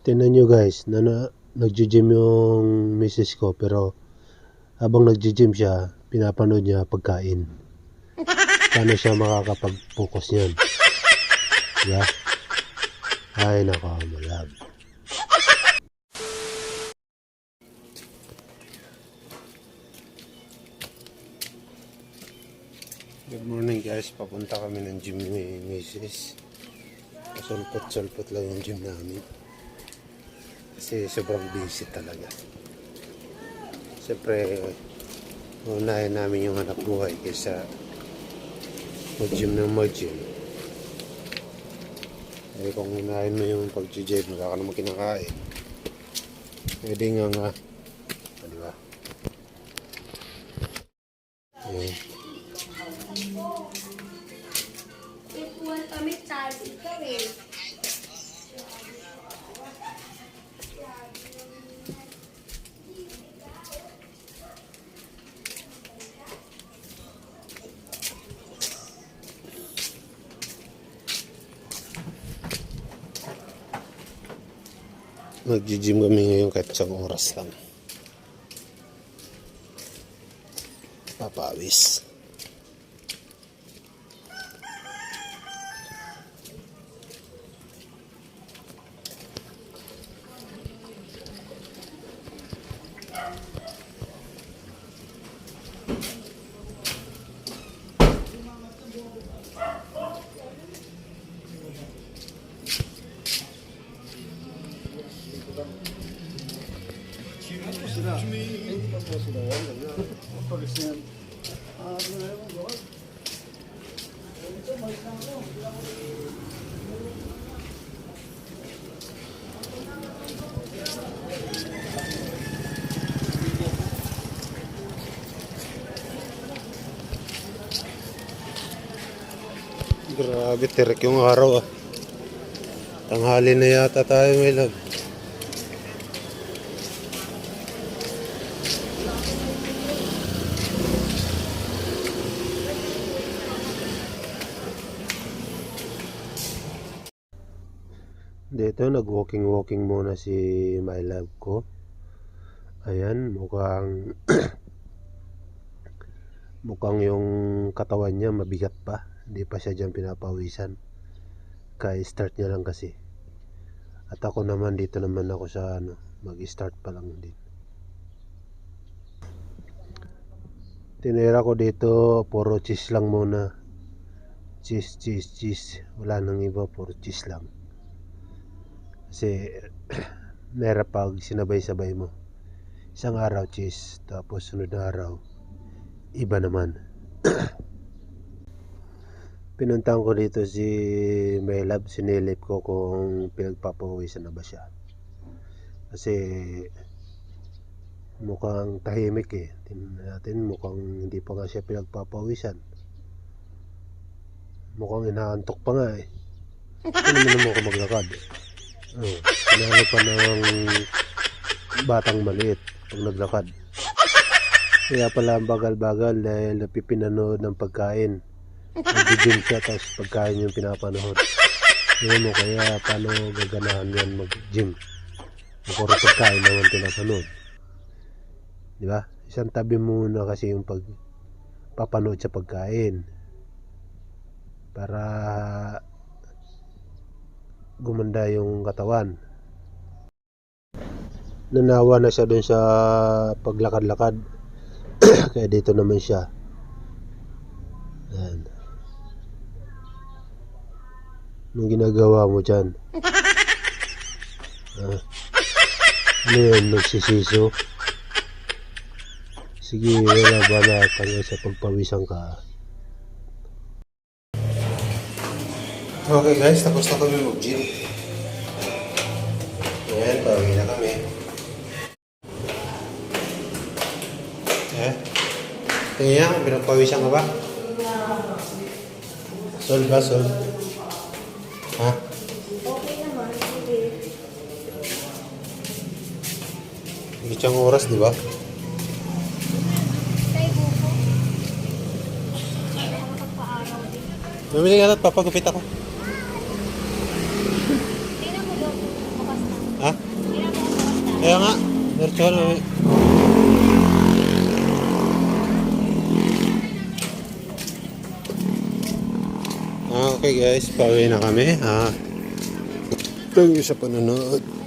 Tingnan nyo guys, na, na nagji-gym yung misis ko pero habang nagji-gym siya, pinapanood niya pagkain. Paano siya makakapag-focus niyan? Yeah. Ay nako, malab. Good morning guys, papunta kami ng gym ni misis. Pasulpot-sulpot lang yung gym namin. Kasi sobrang busy talaga. Siyempre, unahin namin yung anak buhay kaysa mag-gym ng mag-gym. Eh kung unahin mo yung pag-gym, wala ka naman kinakain. Pwede nga nga. Ah, Di Mag-gym kami ngayon kahit isang oras lang. Papawis. Grabe, tirik yung araw ah. Tanghali na yata tayo, may love. Dito, nag-walking-walking muna si my love ko. Ayan, mukhang mukhang yung katawan niya mabigat pa. Hindi pa siya dyan pinapawisan. Ka-start niya lang kasi. At ako naman dito naman ako sa ano, mag-start pa lang din. Tinira ko dito, puro cheese lang muna. Cheese, cheese, cheese. Wala nang iba, puro cheese lang. Kasi, mera pag sinabay-sabay mo. Isang araw cheese, tapos sunod na araw, iba naman. Pinuntahan ko dito si love, sinilip ko kung pinagpapawisan na ba siya. Kasi mukhang tahimik eh. Tingnan natin, mukhang hindi pa nga siya pinagpapawisan. Mukhang inaantok pa nga eh. Ano naman ako maglakad? Oh, pinalo pa ng batang maliit pag naglakad. Kaya pala ang bagal-bagal dahil napipinanood ng pagkain. Nag-gym siya tapos pagkain yung pinapanood. Yun mo kaya paano gaganahan yan mag-gym? Kung puro pagkain naman pinapanood. Di ba? Isang tabi muna kasi yung pag papanood sa pagkain. Para gumanda yung katawan. Nanawa na siya dun sa paglakad-lakad. Kaya dito naman siya. Yan. Anong ginagawa mo dyan? Ah. Ano yun? Nagsisiso? Sige, wala ba na tanggal sa pagpawisan ka? Okay guys, tapos na kami mag-gym. Ayan, bawi na kami. Tingnan niya, pinagpawisan ka ba? Sol ba, sol? Ha? Okay naman, sige. Isang oras, di ba? Mamili ka na at papagupit ako. Tingnan mo daw, bukas na. Ha? Kaya nga, diretso na okay guys, pauwi na kami. Ah, thank you sa panonood.